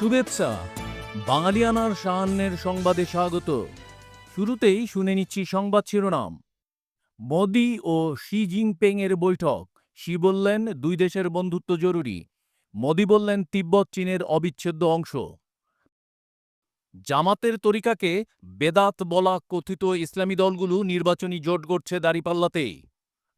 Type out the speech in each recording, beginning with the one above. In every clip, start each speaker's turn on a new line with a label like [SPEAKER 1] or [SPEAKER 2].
[SPEAKER 1] শুভেচ্ছা। বাঙালিয়ানার সাহান্যের সংবাদে স্বাগত। শুরুতেই শুনে নিচ্ছি সংবাদ শিরোনাম। মোদি ও শি জিনপিং এর বৈঠক। শি বললেন, দুই দেশের বন্ধুত্ব জরুরি। মোদি বললেন, তিব্বত চীনের অবিচ্ছেদ্য অংশ। জামাতের তরিকাকে বেদাত বলা কথিত ইসলামী দলগুলো নির্বাচনী জোট গড়ছে দাঁড়িপাল্লাতেই।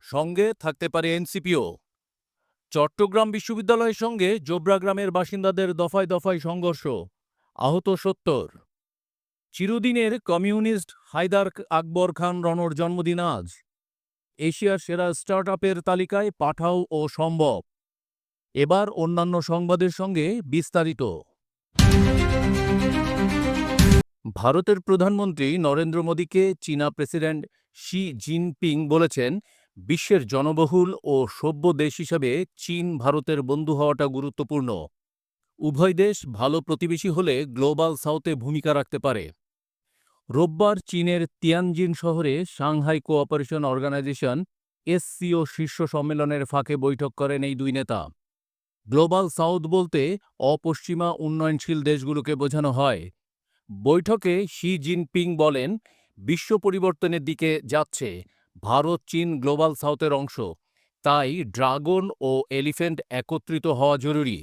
[SPEAKER 1] সঙ্গে থাকতে পারে এনসিপিও। চট্টগ্রাম বিশ্ববিদ্যালয়ের সঙ্গে জোবরা গ্রামের বাসিন্দাদের দফায় দফায় সংঘর্ষ। আহত সত্তর। চিরদিনের কমিউনিস্ট হায়দার আকবর খান রনর জন্মদিন আজ। এশিয়ার সেরা স্টার্টআপের তালিকায় পাঠাও ও সম্ভব। এবার অন্যান্য সংবাদের সঙ্গে বিস্তারিত। ভারতের প্রধানমন্ত্রী নরেন্দ্র মোদীকে চীনা প্রেসিডেন্ট শি জিনপিং বলেছেন বিশ্বের জনবহুল ও সভ্য দেশ হিসাবে চীন ভারতের বন্ধু হওয়াটা গুরুত্বপূর্ণ। উভয় দেশ ভালো প্রতিবেশী হলে গ্লোবাল সাউথে ভূমিকা রাখতে পারে। রোববার চীনের তিয়ানজিন শহরে সাংহাই কোঅপারেশন অর্গানাইজেশন এসসিও শীর্ষ সম্মেলনের ফাঁকে বৈঠক করেন এই দুই নেতা। গ্লোবাল সাউথ বলতে অপশ্চিমা উন্নয়নশীল দেশগুলোকে বোঝানো হয়। বৈঠকে শি জিনপিং বলেন, বিশ্ব পরিবর্তনের দিকে যাচ্ছে। ভারত, চীন, গ্লোবাল সাউথের অংশ। তাই ড্রাগন ও এলিফ্যান্ট একত্রিত হওয়া জরুরি।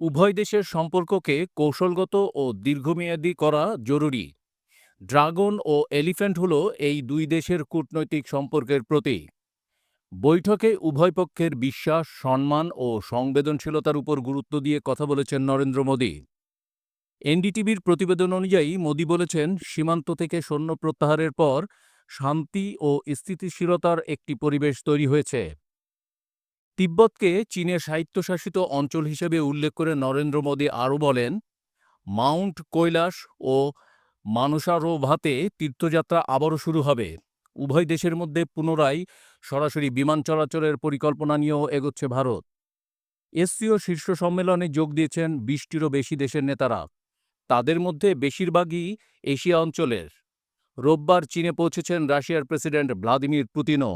[SPEAKER 1] উভয় দেশের সম্পর্ককে কৌশলগত ও দীর্ঘমেয়াদী করা জরুরি। ড্রাগন ও এলিফ্যান্ট হল এই দুই দেশের কূটনৈতিক সম্পর্কের প্রতীক। বৈঠকে উভয় পক্ষের বিশ্বাস, সম্মান ও সংবেদনশীলতার উপর গুরুত্ব দিয়ে কথা বলেছেন নরেন্দ্র মোদী। এনডিটিভির প্রতিবেদন অনুযায়ী মোদী বলেছেন, সীমান্ত থেকে সৈন্য প্রত্যাহারের পর শান্তি ও স্থিতিশীলতার একটি পরিবেশ তৈরি হয়েছে। তিব্বতকে চীনের স্বায়ত্তশাসিত অঞ্চল হিসেবে উল্লেখ করে নরেন্দ্র মোদী আরও বলেন, মাউন্ট কৈলাস ও মানসারোভাতে তীর্থযাত্রা আবারও শুরু হবে। উভয় দেশের মধ্যে পুনরায় সরাসরি বিমান চলাচলের পরিকল্পনা নিয়েও এগোচ্ছে ভারত। এসসিও শীর্ষ সম্মেলনে যোগ দিয়েছেন বিশটিরও বেশি দেশের নেতারা। তাদের মধ্যে বেশিরভাগই এশিয়া অঞ্চলের। রোববার চীনে পৌঁছেছেন রাশিয়ার প্রেসিডেন্ট ভ্লাদিমির পুতিনও।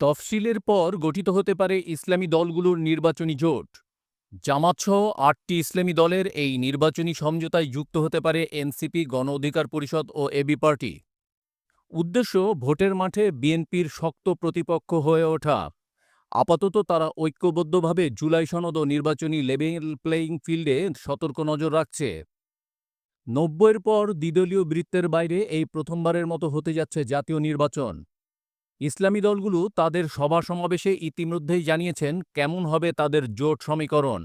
[SPEAKER 1] তফসিলের পর গঠিত হতে পারে ইসলামী দলগুলোর নির্বাচনী জোট। জামাতসহ আটটি ইসলামী দলের এই নির্বাচনী সমঝোতায় যুক্ত হতে পারে এনসিপি, গণ অধিকার পরিষদ ও এবি পার্টি। উদ্দেশ্য ভোটের মাঠে বিএনপির শক্ত প্রতিপক্ষ হয়ে ওঠা। আপাতত তারা ঐক্যবদ্ধভাবে জুলাই সনদ ও নির্বাচনী লেভেল প্লেয়িং ফিল্ডে সতর্ক নজর রাখছে। নব্বইয়ের পর দ্বিদলীয় বৃত্তের বাইরে এই প্রথমবারের মতো হতে যাচ্ছে জাতীয় নির্বাচন। ইসলামী দলগুলো তাদের সভা সমাবেশে ইতিমধ্যেই জানিয়েছেন কেমন হবে তাদের জোট সমীকরণ।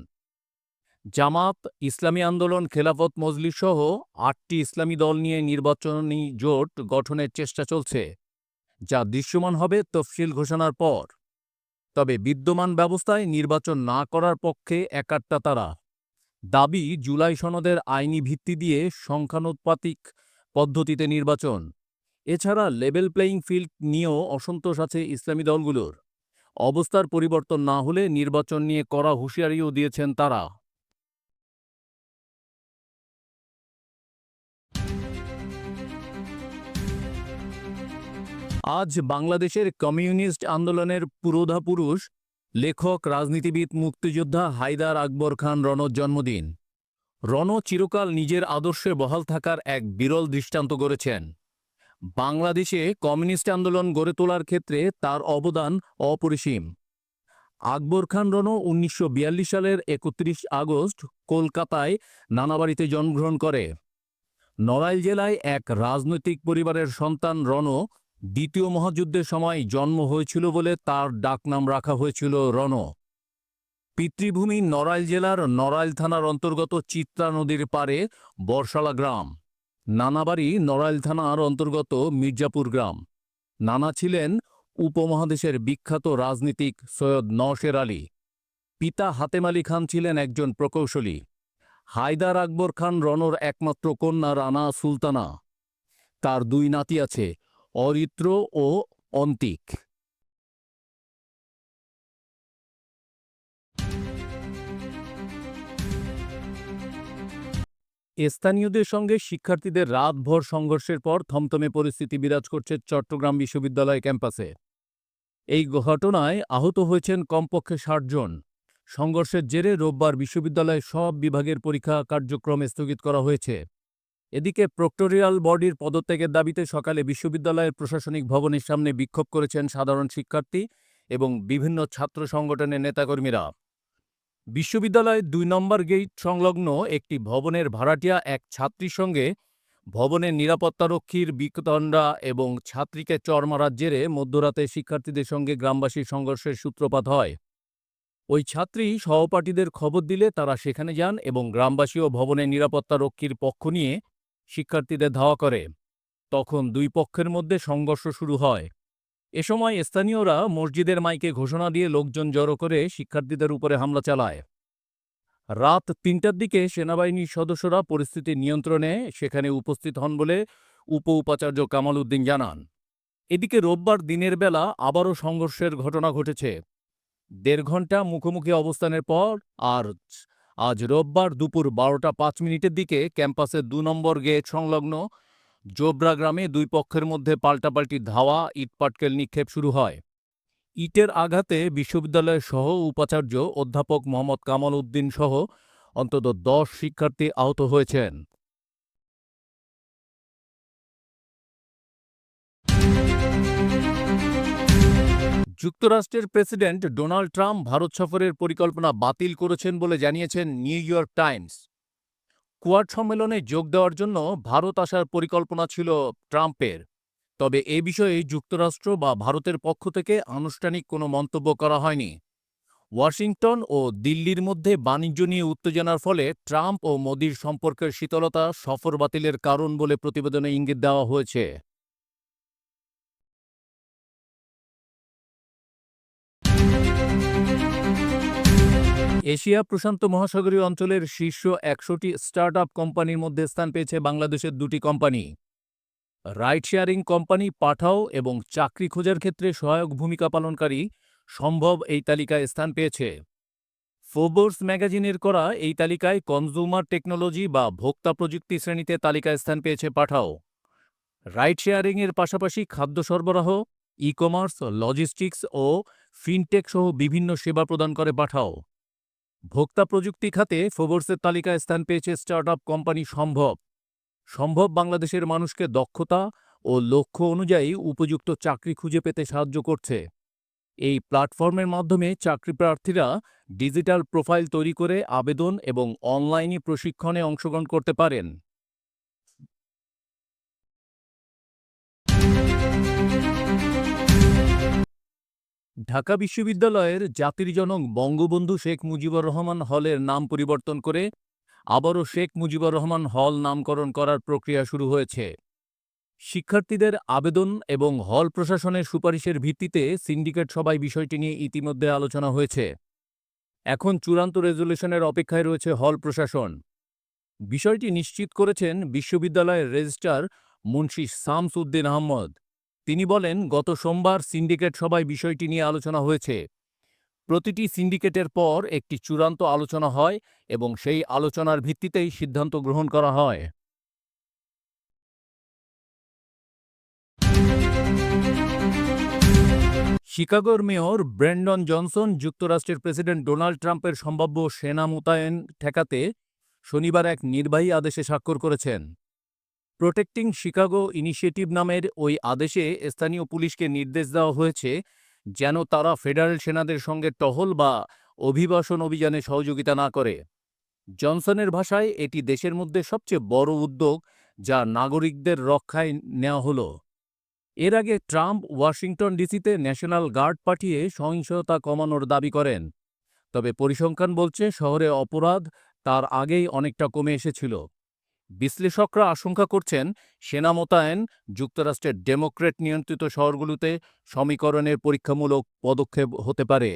[SPEAKER 1] জামাত, ইসলামী আন্দোলন, খেলাফত, মজলিস সহ আটটি ইসলামী দল নিয়ে নির্বাচনী জোট গঠনের চেষ্টা চলছে, যা দৃশ্যমান হবে তফসিল ঘোষণার পর। তবে বিদ্যমান ব্যবস্থায় নির্বাচন না করার পক্ষে একাট্টা তারা। দাবি জুলাই সনদের আইনি ভিত্তি দিয়ে সংখ্যানুপাতিক পদ্ধতিতে নির্বাচন। এছাড়া লেভেল প্লেয়িং ফিল্ড নিয়েও অসন্তোষ আছে ইসলামী দলগুলোর। অবস্থার পরিবর্তন না হলে নির্বাচন নিয়ে করা হুঁশিয়ারিও দিয়েছেন তারা। আজ বাংলাদেশের কমিউনিস্ট আন্দোলনের পুরোধা পুরুষ লেখক, রাজনীতিবিদ, মুক্তিযোদ্ধা হায়দার আকবর খান রণর জন্মদিন। রণ চিরকাল নিজের আদর্শে বহাল থাকার এক বিরল দৃষ্টান্ত গড়েছেন। বাংলাদেশে কমিউনিস্ট আন্দোলন গড়ে তোলার ক্ষেত্রে তার অবদান অপরিসীম। আকবর খান রণ উনিশশো বিয়াল্লিশ সালের একত্রিশ আগস্ট কলকাতায় নানাবাড়িতে জন্মগ্রহণ করে। নড়াইল জেলায় এক রাজনৈতিক পরিবারের সন্তান রণ দ্বিতীয় মহাযুদ্ধের সময় জন্ম হয়েছিল বলে তার ডাকনাম রাখা হয়েছিল রণ। পিতৃভূমি নড়াইল জেলার নড়াইল থানার অন্তর্গত চিত্রা নদীর পারে বর্ষালা গ্রাম। নানাবাড়ি নড়াইল থানার অন্তর্গত মির্জাপুর গ্রাম। নানা ছিলেন উপমহাদেশের বিখ্যাত রাজনীতিক সৈয়দ নওশের আলী। পিতা হাতেম আলী খান ছিলেন একজন প্রকৌশলী। হায়দার আকবর খান রণর একমাত্র কন্যা রানা সুলতানা। তার দুই নাতি আছে অরিত্র ও অন্তিক। স্থানীয়দের সঙ্গে শিক্ষার্থীদের রাতভর সংঘর্ষের পর থমথমে পরিস্থিতি বিরাজ করছে চট্টগ্রাম বিশ্ববিদ্যালয় ক্যাম্পাসে। এই ঘটনায় আহত হয়েছেন কমপক্ষে ষাট জন। সংঘর্ষের জেরে রোববার বিশ্ববিদ্যালয়ে সব বিভাগের পরীক্ষা কার্যক্রম স্থগিত করা হয়েছে। এদিকে প্রক্টোরিয়াল বডির পদত্যাগের দাবিতে সকালে বিশ্ববিদ্যালয়ের প্রশাসনিক ভবনের সামনে বিক্ষোভ করেছেন সাধারণ শিক্ষার্থী এবং বিভিন্ন ছাত্র সংগঠনের নেতাকর্মীরা। বিশ্ববিদ্যালয়ের দুই নম্বর গেট সংলগ্ন একটি ভবনের ভাড়াটিয়া এক ছাত্রীর সঙ্গে ভবনের নিরাপত্তারক্ষীর বিকতণ্ডা এবং ছাত্রীকে চরমারার জেরে মধ্যরাতে শিক্ষার্থীদের সঙ্গে গ্রামবাসীর সংঘর্ষের সূত্রপাত হয়। ওই ছাত্রী সহপাঠীদের খবর দিলে তারা সেখানে যান এবং গ্রামবাসী ও ভবনের নিরাপত্তারক্ষীর পক্ষ নিয়ে শিক্ষার্থীদের ধাওয়া করে। তখন দুই পক্ষের মধ্যে সংঘর্ষ শুরু হয়। এ সময় স্থানীয়রা মসজিদের মাইকে ঘোষণা দিয়ে লোকজন জড়ো করে শিক্ষার্থীদের উপরে হামলা চালায়। রাত তিনটার দিকে সেনাবাহিনীর সদস্যরা পরিস্থিতি নিয়ন্ত্রণে সেখানে উপস্থিত হন বলে উপ উপাচার্য কামাল উদ্দিন জানান। এদিকে রোববার দিনের বেলা আবারও সংঘর্ষের ঘটনা ঘটেছে। দেড় ঘণ্টা মুখোমুখি অবস্থানের পর আর আজ রোববার দুপুর বারোটা পাঁচ মিনিটের দিকে ক্যাম্পাসের দু নম্বর গেট সংলগ্ন জোবরা গ্রামে দুই পক্ষের মধ্যে পাল্টাপাল্টি ধাওয়া ইটপাটকেল নিক্ষেপ শুরু হয়। ইটের আঘাতে বিশ্ববিদ্যালয়ের সহ উপাচার্য অধ্যাপক মোহাম্মদ কামাল উদ্দিন সহ অন্তত দশ শিক্ষার্থী আহত হয়েছেন। যুক্তরাষ্ট্রের প্রেসিডেন্ট ডোনাল্ড ট্রাম্প ভারত সফরের পরিকল্পনা বাতিল করেছেন বলে জানিয়েছেন নিউ ইয়র্ক টাইমস। কোয়াড সম্মেলনে যোগ দেওয়ার জন্য ভারত আসার পরিকল্পনা ছিল ট্রাম্পের। তবে এ বিষয়ে যুক্তরাষ্ট্র বা ভারতের পক্ষ থেকে আনুষ্ঠানিক কোনো মন্তব্য করা হয়নি। ওয়াশিংটন ও দিল্লির মধ্যে বাণিজ্য নিয়ে উত্তেজনার ফলে ট্রাম্প ও মোদির সম্পর্কের শীতলতা সফর বাতিলের কারণ বলে প্রতিবেদনে ইঙ্গিত দেওয়া হয়েছে। এশিয়া প্রশান্ত মহাসাগরীয় অঞ্চলের শীর্ষ একশোটি স্টার্টআপ কোম্পানির মধ্যে স্থান পেয়েছে বাংলাদেশের দুটি company. Ride sharing company Pathao এবং চাকরি খোঁজার ক্ষেত্রে সহায়ক ভূমিকা পালনকারী সম্ভব এই তালিকায় স্থান পেয়েছে। ফোর্বস ম্যাগাজিনের করা এই তালিকায় কনজুমার টেকনোলজি বা ভোক্তা প্রযুক্তি শ্রেণীতে তালিকায় স্থান পেয়েছে পাঠাও। রাইড শেয়ারিংয়ের পাশাপাশি খাদ্য সরবরাহ ই কমার্স লজিস্টিক্স ও ফিনটেক সহ বিভিন্ন সেবা প্রদান করে পাঠাও। ভোক্তা প্রযুক্তি খাতে ফোবর্সের তালিকায় স্থান পেয়েছে স্টার্টআপ কোম্পানি সম্ভব। সম্ভব বাংলাদেশের মানুষকে দক্ষতা ও লক্ষ্য অনুযায়ী উপযুক্ত চাকরি খুঁজে পেতে সাহায্য করছে। এই প্ল্যাটফর্মের মাধ্যমে চাকরি প্রার্থীরা ডিজিটাল প্রোফাইল তৈরি করে আবেদন এবং অনলাইনে প্রশিক্ষণে অংশগ্রহণ করতে পারেন। ঢাকা বিশ্ববিদ্যালয়ের জাতির জনক বঙ্গবন্ধু শেখ মুজিবুর রহমান হলের নাম পরিবর্তন করে আবারও শেখ মুজিবুর রহমান হল নামকরণ করার প্রক্রিয়া শুরু হয়েছে। শিক্ষার্থীদের আবেদন এবং হল প্রশাসনের সুপারিশের ভিত্তিতে সিন্ডিকেট সভায় বিষয়টি নিয়ে ইতিমধ্যে আলোচনা হয়েছে। এখন চূড়ান্ত রেজলিউশনের অপেক্ষায় রয়েছে হল প্রশাসন। বিষয়টি নিশ্চিত করেছেন বিশ্ববিদ্যালয়ের রেজিস্ট্রার মুন্সি শামস উদ্দিন আহমদ। তিনি বলেন, গত সোমবার সিন্ডিকেট সভায় বিষয়টি নিয়ে আলোচনা হয়েছে। প্রতিটি সিন্ডিকেটের পর একটি চূড়ান্ত আলোচনা হয় এবং সেই আলোচনার ভিত্তিতেই সিদ্ধান্ত গ্রহণ করা হয়। শিকাগোর মেয়র ব্র্যান্ডন জনসন যুক্তরাষ্ট্রের প্রেসিডেন্ট ডোনাল্ড ট্রাম্পের সম্ভাব্য সেনা মোতায়েন ঠেকাতে শনিবার এক নির্বাহী আদেশে স্বাক্ষর করেছেন। প্রোটেক্টিং শিকাগো ইনিশিয়েটিভ নামের ওই আদেশে স্থানীয় পুলিশকে নির্দেশ দেওয়া হয়েছে যেন তারা ফেডারেল সেনাদের সঙ্গে টহল বা অভিবাসন অভিযানে সহযোগিতা না করে। জনসনের ভাষায় এটি দেশের মধ্যে সবচেয়ে বড় উদ্যোগ যা নাগরিকদের রক্ষায় নেওয়া হল। এর আগে ট্রাম্প ওয়াশিংটন ডিসিতে ন্যাশনাল গার্ড পাঠিয়ে সহিংসতা কমানোর দাবি করেন। তবে পরিসংখ্যান বলছে শহরে অপরাধ তার আগেই অনেকটা কমে এসেছিল। বিশ্লেষকরা আশঙ্কা করছেন, সেনা মোতায়েন, যুক্তরাষ্ট্রের ডেমোক্রেট নিয়ন্ত্রিত শহরগুলোতে সমীকরণের পরীক্ষামূলক পদক্ষেপ হতে পারে।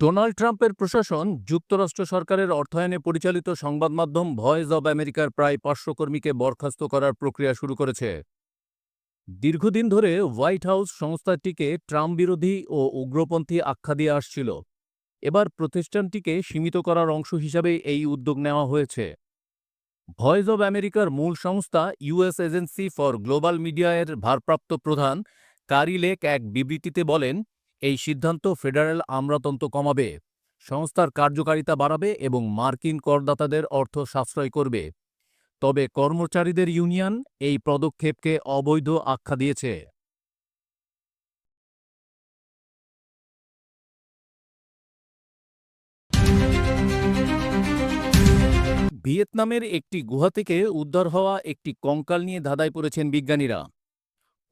[SPEAKER 1] ডোনাল্ড ট্রাম্পের প্রশাসন, যুক্তরাষ্ট্র সরকারের অর্থায়নে পরিচালিত সংবাদ মাধ্যম ভয়েস অব আমেরিকার প্রায় পাঁচশো কর্মীকে বরখাস্ত করার প্রক্রিয়া শুরু করেছে। দীর্ঘদিন ধরে হোয়াইট হাউস সংস্থাটিকে ট্রাম্প বিরোধী ও উগ্রপন্থী আখ্যা দিয়ে আসছিল। এবার প্রতিষ্ঠানটিকে সীমিত করার অংশ হিসাবে এই উদ্যোগ নেওয়া হয়েছে। ভয়েস অব আমেরিকার মূল সংস্থা US agency for global media এর ভারপ্রাপ্ত প্রধান কারি লেক এক বিবৃতিতে বলেন, এই সিদ্ধান্ত ফেডারেল আমলাতন্ত্র কমাবে, সংস্থার কার্যকারিতা বাড়াবে এবং মার্কিন করদাতাদের অর্থ সাশ্রয় করবে। তবে কর্মচারীদের ইউনিয়ন এই পদক্ষেপকে অবৈধ আখ্যা দিয়েছে। ভিয়েতনামের একটি গুহা থেকে উদ্ধার হওয়া একটি কঙ্কাল নিয়ে ধাঁধায় পড়েছেন বিজ্ঞানীরা।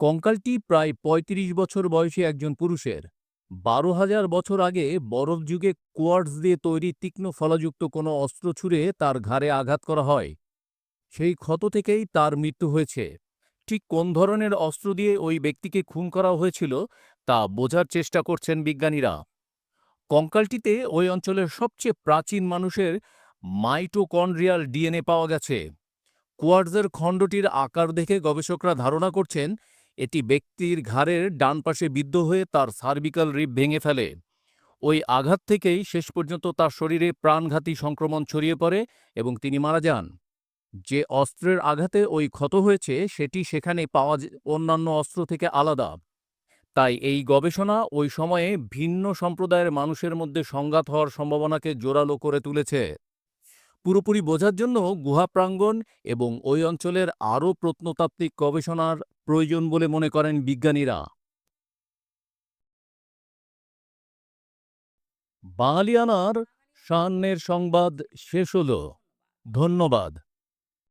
[SPEAKER 1] কঙ্কালটি প্রায় ৩৫ বছর বয়সী একজন পুরুষের। বারো হাজার বছর আগে বরফ যুগে কোয়ার্টজ দিয়ে তৈরি তীক্ষ্ণ ফলাযুক্ত কোনো অস্ত্র ছুঁড়ে তার ঘাড়ে আঘাত করা হয়। সেই ক্ষত থেকেই তার মৃত্যু হয়েছে। ঠিক কোন ধরনের অস্ত্র দিয়ে ওই ব্যক্তিকে খুন করা হয়েছিল, তা বোঝার চেষ্টা করছেন বিজ্ঞানীরা। কঙ্কালটিতে ওই অঞ্চলের সবচেয়ে প্রাচীন মানুষের মাইটোকন্ড্রিয়াল ডিএনএ পাওয়া গেছে। কোয়ার্টজের খণ্ডটির আকার দেখে গবেষকরা ধারণা করছেন, এটি ব্যক্তির ঘাড়ের ডান পাশে বিদ্ধ হয়ে তার সার্ভিক্যাল রিব ভেঙে ফেলে। ওই আঘাত থেকেই শেষ পর্যন্ত তার শরীরে প্রাণঘাতী সংক্রমণ ছড়িয়ে পড়ে এবং তিনি মারা যান। যে অস্ত্রের আঘাতে ওই ক্ষত হয়েছে, সেটি সেখানে পাওয়া অন্যান্য অস্ত্র থেকে আলাদা। তাই এই গবেষণা ওই সময়ে ভিন্ন সম্প্রদায়ের মানুষের মধ্যে সংঘাত হওয়ার সম্ভাবনাকে জোরালো করে তুলেছে। পুরোপুরি বোঝার জন্য গুহা প্রাঙ্গণ এবং ওই অঞ্চলের আরও প্রত্নতাত্ত্বিক গবেষণার প্রয়োজন বলে মনে করেন বিজ্ঞানীরা। বাঙালিয়ানার সান্নের সংবাদ শেষ হল। ধন্যবাদ।